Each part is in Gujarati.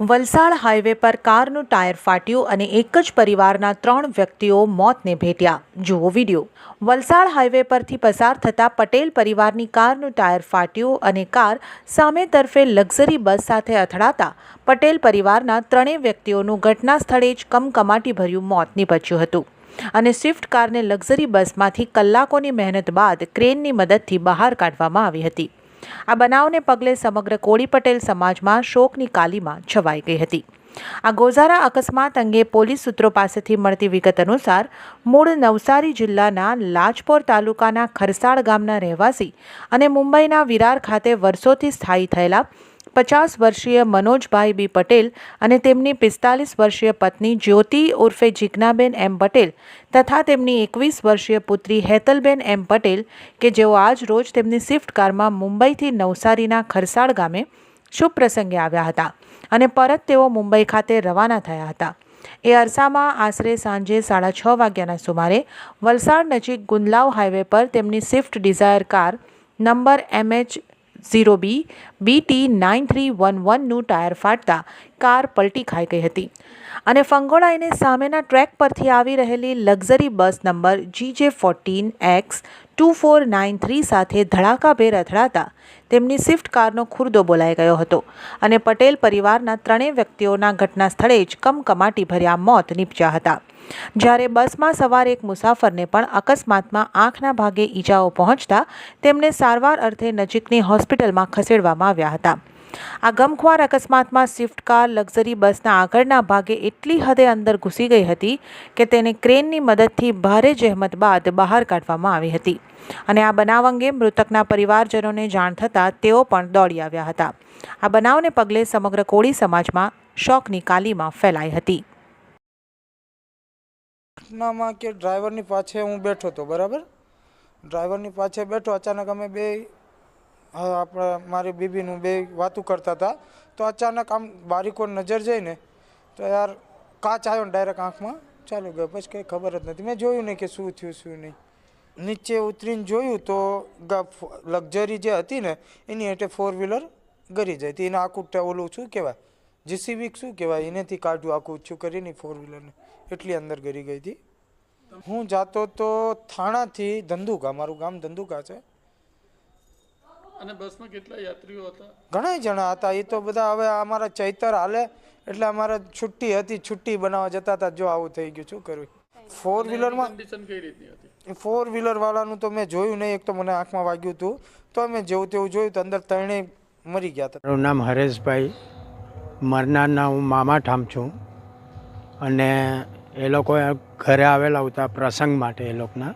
વલસાડ હાઈવે પર કારનું ટાયર ફાટ્યું અને એક જ પરિવારના ત્રણ વ્યક્તિઓ મોતને ભેટ્યા. જુઓ વીડિયો. વલસાડ હાઈવે પરથી પસાર થતા પટેલ પરિવારની કારનું ટાયર ફાટ્યું અને કાર સામે તરફે લક્ઝરી બસ સાથે અથડાતા પટેલ પરિવારના ત્રણેય વ્યક્તિઓનું ઘટના સ્થળે જ કમકમાટીભર્યું મોત નીપજ્યું હતું. અને સ્વિફ્ટ કારને લક્ઝરી બસમાંથી કલાકોની મહેનત બાદ ક્રેનની મદદથી બહાર કાઢવામાં આવી હતી. આ બનાવને પગલે સમગ્ર કોળી પટેલ સમાજમાં શોકની કાલીમાં છવાઈ ગઈ હતી. આ ગોઝારા અકસ્માત અંગે પોલીસ સૂત્રો પાસેથી મળતી વિગત અનુસાર, મૂળ નવસારી જિલ્લાના લાજપોર તાલુકાના ખરસાળ ગામના રહેવાસી અને મુંબઈના વિરાર ખાતે વર્ષોથી સ્થાયી થયેલા પચાસ વર્ષીય મનોજભાઈ બી પટેલ અને તેમની પિસ્તાલીસ વર્ષીય પત્ની જ્યોતિ ઉર્ફે જિજ્ઞાબેન એમ પટેલ તથા તેમની એકવીસ વર્ષીય પુત્રી હેતલબેન એમ પટેલ કે જેઓ આજ રોજ તેમની સ્વિફ્ટ કારમાં મુંબઈથી નવસારીના ખરસાળ ગામે શુભ પ્રસંગે આવ્યા હતા અને પરત તેઓ મુંબઈ ખાતે રવાના થયા હતા. એ અરસામાં આશરે સાંજે સાડા છ વાગ્યાના સુમારે વલસાડ નજીક ગુંદલાવ હાઈવે પર તેમની Swift Dzire car number MH zero B BT nine three one વનનું tyre ફાટતા કાર પલટી ખાઈ ગઈ હતી. અને ફંગોળાઈને સામેના ટ્રેક પરથી આવી રહેલી luxury bus number G J fourteen X two four nine three સાથે ધડાકાભેર અથડાતા તેમની સ્વિફ્ટ કારનો ખુરદો બોલાઈ ગયો હતો અને પટેલ પરિવારના ત્રણેય વ્યક્તિઓના ઘટના સ્થળે જ કમકમાટી ભર્યા મોત નીપજ્યા હતા. જ્યારે બસમાં સવાર એક મુસાફરને પણ અકસ્માતમાં આંખના ભાગે ઈજાઓ પહોંચતા તેમને સારવાર અર્થે નજીકની હોસ્પિટલમાં ખસેડવામાં આવ્યા હતા. આ ગમખ્વાર અકસ્માતમાં સ્વિફ્ટ કાર, લક્ઝરી બસના આગળના ભાગે એટલી હદે અંદર ઘૂસી ગઈ હતી કે તેને ક્રેનની મદદથી ભારે જહેમત બાદ બહાર કાઢવામાં આવી હતી. અને આ બનાવ અંગે મૃતકના પરિવારજનોને જાણ થતાં તેઓ પણ દોડી આવ્યા હતા. આ બનાવને પગલે સમગ્ર કોળી સમાજમાં શોકની કાલીમાં ફેલાઈ હતી. ઘટનામાં કે ડ્રાઈવરની પાછળ હું બેઠો હતો, બરાબર? ડ્રાઈવરની પાછળ બેઠો, અચાનક અમે બે આપણે, મારી બીબીનું બે વાતું કરતા હતા. તો અચાનક આમ બારીકો નજર જઈને તો યાર કાચ આવ્યો ને ડાયરેક્ટ આંખમાં, ચાલુ ગયો. પછી કંઈ ખબર જ નથી. મેં જોયું નહીં કે શું થયું, શું નહીં. નીચે ઉતરીને જોયું તો લક્ઝરી જે હતી ને, એની હેઠે ફોર વ્હીલર ગરી જાય. હતી એને આખું ઓલું શું કહેવાય? જીસીબી શું કહેવાય? એનેથી કાઢ્યું આખું ઓછું કરીને ફોર વ્હીલરને એટલી અંદર ગરી ગઈ હતી? હું જાતો તો થાણાથી ધંધુકા મારું ગામ ધંધુકા છે. અને બસમાં કેટલા યાત્રીઓ હતા? ઘણા જણા હતા. એ તો બધા હવે અમારા ચૈતર હાલે એટલે અમારે છુટ્ટી હતી છુટ્ટી બનાવવા જતા હતા. જો આવું થઈ ગયું શું કરવું? ફોર વ્હીલરમાં કન્ડિશન કઈ રીતની હતી? ફોર વ્હીલર વાળાનું તો મેં જોયું નહીં. એક તો મને આંખમાં વાગ્યું હતું. તો અમે જેવું તેવું જોયું તો અંદર ત્રણેય મરી ગયા હતા. મારું નામ હરેશભાઈ. મરનારના હું મામા ઠામ છું. અને એ લોકો ઘરે આવેલા હતા પ્રસંગ માટે એ લોકોના.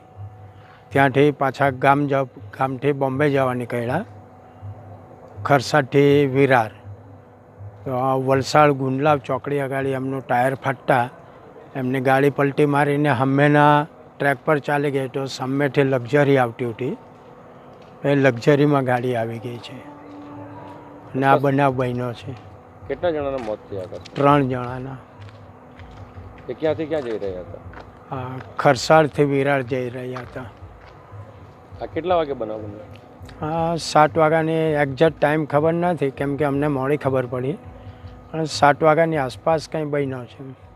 ત્યાંથી પાછા ગામ જ ગામથી બોમ્બે જવા નીકળ્યા. ખરસાથી વિરાર. તો વલસાડ ગુંડલાવ ચોકડી આગળ એમનું ટાયર ફાટતા એમની ગાડી પલટી મારીને હંમેના ટ્રેક પર ચાલી ગઈ તો સામેથી લક્ઝરી આવતી હતી. એ લક્ઝરીમાં ગાડી આવી ગઈ છે. અને આ બનાવ બન્યો છે. કેટલા જણાના મોત થયા ત્રણ જણાના. એ ક્યાંથી ક્યાં જઈ રહ્યા હતા? આ ખરસાળથી વિરાર જઈ રહ્યા હતા. આ કેટલા વાગે બનાવ બન્યો? આ સાત વાગ્યાની એક્ઝેક્ટ ટાઈમ ખબર નથી કેમ કે અમને મોડી ખબર પડી. પણ સાત વાગ્યાની આસપાસ કંઈ બન્યો છે.